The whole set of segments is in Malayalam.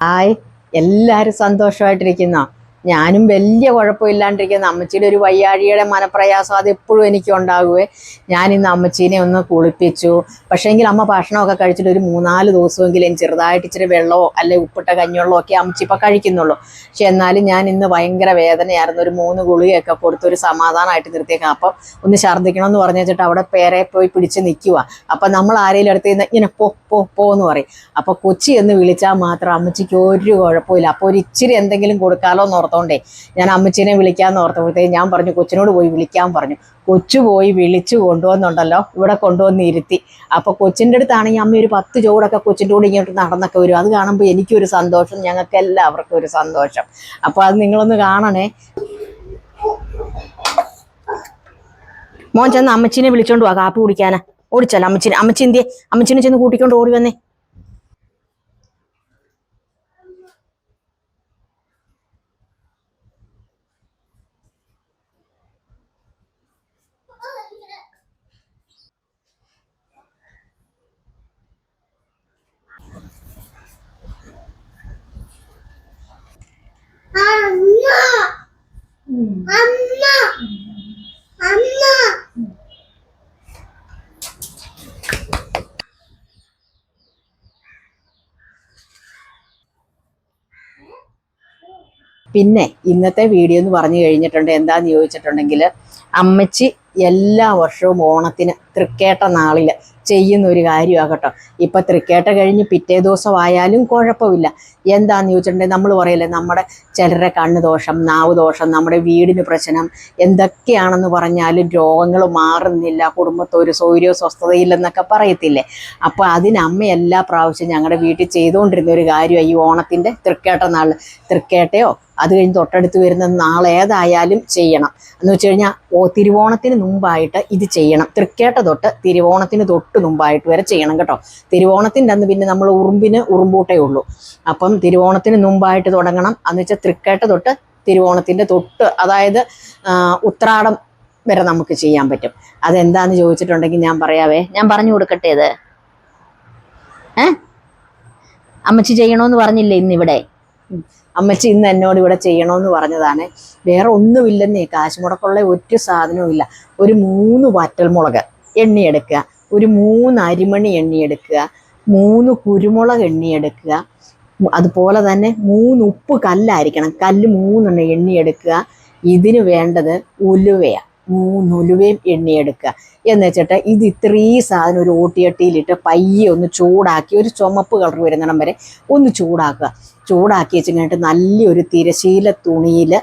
ഹായ്. എല്ലാവരും സന്തോഷമായിട്ടിരിക്കുന്നോ? ഞാനും വലിയ കുഴപ്പമില്ലാണ്ടിരിക്കുന്ന അമ്മച്ചിയുടെ ഒരു വയ്യാഴിയുടെ മനപ്രയാസം അത് എപ്പോഴും എനിക്ക് ഉണ്ടാകുവേ. ഞാൻ ഇന്ന് അമ്മച്ചീനെ ഒന്ന് കുളിപ്പിച്ചു. പക്ഷേങ്കിൽ അമ്മ ഭക്ഷണമൊക്കെ കഴിച്ചിട്ട് ഒരു മൂന്നാൽ ദിവസമെങ്കിലും ചെറുതായിട്ട് ഇച്ചിരി വെള്ളമോ അല്ലെ ഉപ്പിട്ട കഞ്ഞുള്ളോ ഒക്കെ അമ്മച്ചി ഇപ്പം കഴിക്കുന്നുള്ളൂ. പക്ഷെ എന്നാലും ഞാൻ ഇന്ന് ഭയങ്കര വേദനയായിരുന്നു. ഒരു മൂന്ന് ഗുളികയൊക്കെ കൊടുത്ത് ഒരു സമാധാനമായിട്ട് നിർത്തിയേക്കാം. അപ്പം ഒന്ന് ഛർദ്ദിക്കണമെന്ന് പറഞ്ഞു വെച്ചിട്ട് അവിടെ പേരെ പോയി പിടിച്ച് നിൽക്കുക അപ്പം നമ്മൾ ആരെങ്കിലും അടുത്ത് നിന്ന് ഇങ്ങനെ പോ പോ പോ എന്ന് പറയും. അപ്പോൾ കൊച്ചി എന്ന് വിളിച്ചാൽ മാത്രം അമ്മച്ചിക്ക് ഒരു കുഴപ്പമില്ല. അപ്പോൾ ഒരു ഇച്ചിരി എന്തെങ്കിലും കൊടുക്കാലോ എന്ന് ഓർത്തോണ്ടേ. ഞാൻ അമ്മച്ചീനെ വിളിക്കാമെന്ന് ഓർത്തപ്പോഴത്തേക്ക് ഞാൻ പറഞ്ഞു കൊച്ചിനോട് പോയി വിളിക്കാൻ പറഞ്ഞു. കൊച്ചു പോയി വിളിച്ചു കൊണ്ടുവന്നുണ്ടല്ലോ. ഇവിടെ കൊണ്ടുവന്ന് ഇരുത്തി. അപ്പോൾ കൊച്ചിന്റെ അടുത്താണെങ്കിൽ അമ്മ ഒരു പത്ത് ചോടൊക്കെ കൊച്ചിന്റെ കൂടെ ഇങ്ങോട്ട് നടന്നൊക്കെ വരും. അത് കാണുമ്പോൾ എനിക്കൊരു സന്തോഷം ഞങ്ങൾക്ക് എല്ലാവർക്കും ഒരു സന്തോഷം. അപ്പോൾ അത് നിങ്ങളൊന്ന് കാണണേ. മോൻ ചെന്ന് അമ്മച്ചിനെ വിളിച്ചോണ്ട് പോവാ കാപ്പി കുടിക്കാനാ. ഓടിച്ചാലോ അമ്മച്ചിനെ. അമ്മച്ചി എന്തിയെ? അമ്മച്ചിനെ ചെന്ന് കൂട്ടിക്കൊണ്ട് ഓടി വന്നേ അമ്മ അമ്മ അമ്മ. പിന്നെ ഇന്നത്തെ വീഡിയോ എന്ന് പറഞ്ഞു കഴിഞ്ഞിട്ടുണ്ട്. എന്താന്ന് ചോദിച്ചിട്ടുണ്ടെങ്കിൽ അമ്മച്ചി എല്ലാ വർഷവും ഓണത്തിന് തൃക്കേട്ട നാളിൽ ചെയ്യുന്ന ഒരു കാര്യമാകട്ടോ ഇപ്പൊ തൃക്കേട്ട കഴിഞ്ഞ് പിറ്റേ ദിവസം ആയാലും കുഴപ്പമില്ല. എന്താന്ന് ചോദിച്ചിട്ടുണ്ടെങ്കിൽ നമ്മൾ പറയല്ലേ നമ്മുടെ ചിലരെ കണ്ണ് ദോഷം നാവ് ദോഷം നമ്മുടെ വീടിന് പ്രശ്നം എന്തൊക്കെയാണെന്ന് പറഞ്ഞാലും രോഗങ്ങൾ മാറുന്നില്ല കുടുംബത്തെ ഒരു സൗകര്യവും സ്വസ്ഥതയില്ലെന്നൊക്കെ പറയത്തില്ലേ? അപ്പോൾ അതിനമ്മ എല്ലാ പ്രാവശ്യം ഞങ്ങളുടെ വീട്ടിൽ ചെയ്തുകൊണ്ടിരുന്ന ഒരു കാര്യമാണ് ഈ തൃക്കേട്ട നാൾ തൃക്കേട്ടയോ അത് കഴിഞ്ഞ് തൊട്ടടുത്ത് വരുന്ന നാളേതായാലും ചെയ്യണം. എന്ന് വെച്ച് കഴിഞ്ഞാൽ ഓ തിരുവോണത്തിന് മുമ്പായിട്ട് ഇത് ചെയ്യണം. തൃക്കേട്ട തൊട്ട് തിരുവോണത്തിന് തൊട്ട് മുമ്പായിട്ട് വരെ ചെയ്യണം കേട്ടോ. തിരുവോണത്തിന്റെ അന്ന് പിന്നെ നമ്മൾ ഉറുമ്പിന് ഉറുമ്പൂട്ടേ ഉള്ളൂ. അപ്പം തിരുവോണത്തിന് മുമ്പായിട്ട് തുടങ്ങണം. എന്ന് വെച്ചാൽ തൃക്കേട്ട തൊട്ട് തിരുവോണത്തിന്റെ തൊട്ട് അതായത് ഉത്രാടം വരെ നമുക്ക് ചെയ്യാൻ പറ്റും. അതെന്താന്ന് ചോദിച്ചിട്ടുണ്ടെങ്കിൽ ഞാൻ പറയാവേ. ഞാൻ പറഞ്ഞു കൊടുക്കട്ടെ ഇത്? ഏ? അമ്മച്ചി ചെയ്യണമെന്ന് പറഞ്ഞില്ലേ ഇന്നിവിടെ. അമ്മച്ചി ഇന്ന് എന്നോട് ഇവിടെ ചെയ്യണമെന്ന് പറഞ്ഞതാണ്. വേറെ ഒന്നുമില്ലെന്നേ കാശ് മുടക്കുള്ള ഒറ്റ സാധനവും ഇല്ല. ഒരു മൂന്ന് വറ്റൽമുളക് എണ്ണിയെടുക്കുക. ഒരു മൂന്ന് അരിമണി എണ്ണിയെടുക്കുക. മൂന്ന് കുരുമുളക് എണ്ണിയെടുക്കുക. അതുപോലെ തന്നെ മൂന്ന് ഉപ്പ് കല്ലായിരിക്കണം. കല്ല് മൂന്നെണ്ണം എണ്ണിയെടുക്കുക. ഇതിന് വേണ്ടത് ഉലുവയാണ്. മൂന്ന് ഉലുവയും എണ്ണിയെടുക്കുക. എന്ന് വെച്ചിട്ട് ഇത് ഇത്രയും സാധനം ഒരു ഓട്ടിയട്ടിയിലിട്ട് പയ്യെ ഒന്ന് ചൂടാക്കി ഒരു ചുമപ്പ് കളർ വരുന്നിടം വരെ ഒന്ന് ചൂടാക്കുക. ചൂടാക്കി വെച്ച് കഴിഞ്ഞിട്ട് നല്ലൊരു തിരശീല തുണിയിൽ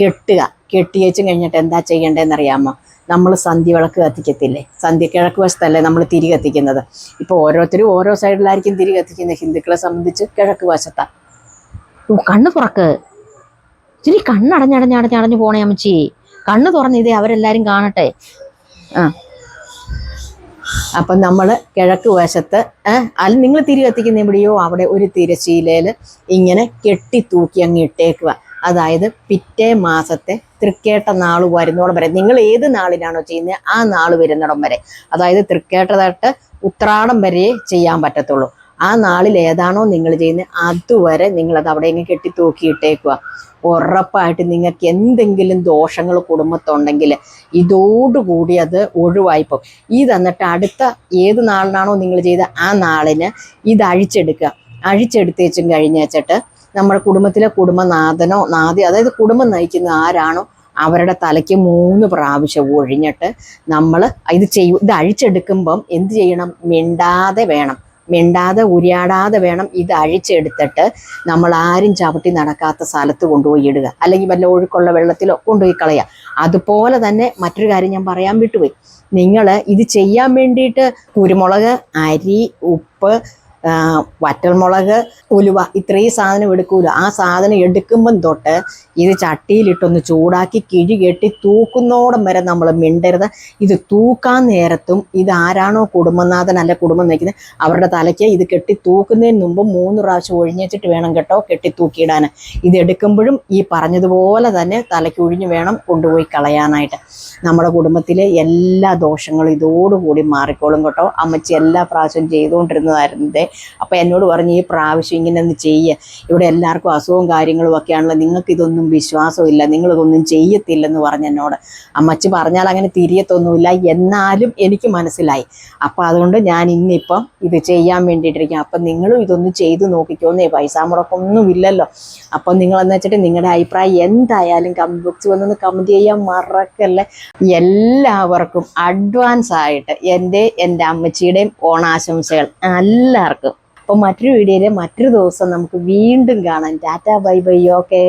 കെട്ടുക. കെട്ടി വെച്ച് കഴിഞ്ഞിട്ട് എന്താ ചെയ്യേണ്ടതെന്ന് അറിയാമോ നമ്മൾ സന്ധ്യ വിളക്ക് കത്തിക്കത്തില്ലേ? സന്ധ്യ കിഴക്ക് വശത്തല്ലേ നമ്മൾ തിരി കത്തിക്കുന്നത്. ഇപ്പോൾ ഓരോരുത്തരും ഓരോ സൈഡിലായിരിക്കും തിരി കത്തിക്കുന്നത്. ഹിന്ദുക്കളെ സംബന്ധിച്ച് കിഴക്ക് വശത്താണ് കണ്ണ് തുറക്ക്. ഇച്ചിരി കണ്ണടഞ്ഞടഞ്ഞടഞ്ഞടഞ്ഞ് പോണേ അമ്മച്ചി. കണ്ണ് തുറന്ന് ഇതേ അവരെല്ലാരും കാണട്ടെ. ആ. അപ്പം നമ്മൾ കിഴക്ക് വശത്ത് അല്ല നിങ്ങൾ തിരി എവിടെയോ അവിടെ ഒരു തിരശീലയിൽ ഇങ്ങനെ കെട്ടി തൂക്കി അങ്ങ് ഇട്ടേക്കുക അതായത് പിറ്റേ മാസത്തെ തൃക്കേട്ട നാൾ വരുന്നോടം വരെ. നിങ്ങൾ ഏത് നാളിലാണോ ചെയ്യുന്നത് ആ നാൾ വരുന്നിടം വരെ. അതായത് തൃക്കേട്ട തൊട്ട് ഉത്രാടം വരെ ചെയ്യാൻ പറ്റത്തുള്ളൂ. ആ നാളിൽ ഏതാണോ നിങ്ങൾ ചെയ്യുന്നത് അതുവരെ നിങ്ങളത് അവിടെ ഇങ്ങനെ കെട്ടി തൂക്കി ഇട്ടേക്കുക ഉറപ്പായിട്ട് നിങ്ങൾക്ക് എന്തെങ്കിലും ദോഷങ്ങൾ കുടുംബത്തുണ്ടെങ്കിൽ ഇതോടുകൂടി അത് ഒഴിവായിപ്പോകും ഈ തന്നിട്ട് അടുത്ത ഏത് നാളിനാണോ നിങ്ങൾ ചെയ്ത ആ നാളിന് ഇത് അഴിച്ചെടുക്കുക. അഴിച്ചെടുത്തേച്ചും കഴിഞ്ഞേച്ചിട്ട് നമ്മുടെ കുടുംബത്തിലെ കുടുംബനാഥനോ നാദി അതായത് കുടുംബം നയിക്കുന്ന ആരാണോ അവരുടെ തലയ്ക്ക് മൂന്ന് പ്രാവശ്യം ഒഴിഞ്ഞിട്ട് നമ്മൾ ഇത് ചെയ്യും. ഇത് അഴിച്ചെടുക്കുമ്പം എന്ത് ചെയ്യണം? മിണ്ടാതെ വേണം. മിണ്ടാതെ ഉരിയാടാതെ വേണം ഇത് അഴിച്ചെടുത്തിട്ട് നമ്മൾ ആരും ചവിട്ടി നടക്കാത്ത സ്ഥലത്ത് കൊണ്ടുപോയി ഇടുക. അല്ലെങ്കിൽ വല്ല ഒഴുക്കുള്ള വെള്ളത്തിലോ കൊണ്ടുപോയി കളയുക. അതുപോലെ തന്നെ മറ്റൊരു കാര്യം ഞാൻ പറയാൻ വിട്ടുപോയി. നിങ്ങൾ ഇത് ചെയ്യാൻ വേണ്ടിയിട്ട് കുരുമുളക് അരി ഉപ്പ് വറ്റൽമുളക് ഉലുവ ഇത്രയും സാധനം എടുക്കൂല. ആ സാധനം എടുക്കുമ്പം തൊട്ട് ഇത് ചട്ടിയിലിട്ടൊന്ന് ചൂടാക്കി കിഴി കെട്ടി തൂക്കുന്നോടം വരെ നമ്മൾ മിണ്ടരുത്. ഇത് തൂക്കാൻ നേരത്തും ഇത് ആരാണോ കുടുംബനാഥൻ അല്ല കുടുംബം നയിക്കുന്നത് അവരുടെ തലയ്ക്ക് ഇത് കെട്ടി തൂക്കുന്നതിന് മുമ്പ് മൂന്ന് പ്രാവശ്യം ഒഴിഞ്ഞിട്ട് വേണം കേട്ടോ കെട്ടി തൂക്കിയിടാൻ ഇത് എടുക്കുമ്പോഴും ഈ പറഞ്ഞതുപോലെ തന്നെ തലയ്ക്ക് ഒഴിഞ്ഞ് വേണം കൊണ്ടുപോയി കളയാനായിട്ട്. നമ്മുടെ കുടുംബത്തിലെ എല്ലാ ദോഷങ്ങളും ഇതോടുകൂടി മാറിക്കോളും കേട്ടോ. അമ്മച്ചി എല്ലാ പ്രാവശ്യം ചെയ്തുകൊണ്ടിരുന്നതായിരുന്നതേ അപ്പോൾ എന്നോട് പറഞ്ഞു ഈ പ്രാവശ്യം ഇങ്ങനെ ഒന്ന് ചെയ്യുക ഇവിടെ എല്ലാവർക്കും അസുഖവും കാര്യങ്ങളും ഒക്കെയാണല്ലോ. നിങ്ങൾക്കിതൊന്നും വിശ്വാസമില്ല നിങ്ങളിതൊന്നും ചെയ്യത്തില്ലെന്ന് പറഞ്ഞ് എന്നോട്. അമ്മച്ചി പറഞ്ഞാൽ അങ്ങനെ തിരിയത്തൊന്നുമില്ല. എന്നാലും എനിക്ക് മനസ്സിലായി. അപ്പോൾ അതുകൊണ്ട് ഞാൻ ഇന്നിപ്പം ഇത് ചെയ്യാൻ വേണ്ടിയിട്ടിരിക്കും അപ്പം നിങ്ങളും ഇതൊന്ന് ചെയ്ത് നോക്കിക്കോന്നേ പൈസ മുടക്കൊന്നും ഇല്ലല്ലോ. അപ്പം നിങ്ങളെന്ന് വെച്ചിട്ട് നിങ്ങളുടെ അഭിപ്രായം എന്തായാലും കമന്റ് ബോക്സിൽ വന്നൊന്ന് കമന്റ് ചെയ്യാൻ മറക്കല്ലേ. എല്ലാവർക്കും അഡ്വാൻസ് ആയിട്ട് എന്റെ എന്റെ അമ്മച്ചിയുടെയും ഓണാശംസകൾ. എല്ലാവർക്കും. അപ്പം മറ്റൊരു വീഡിയോയിൽ മറ്റൊരു ദിവസം നമുക്ക് വീണ്ടും കാണാം. Tata bye bye okay.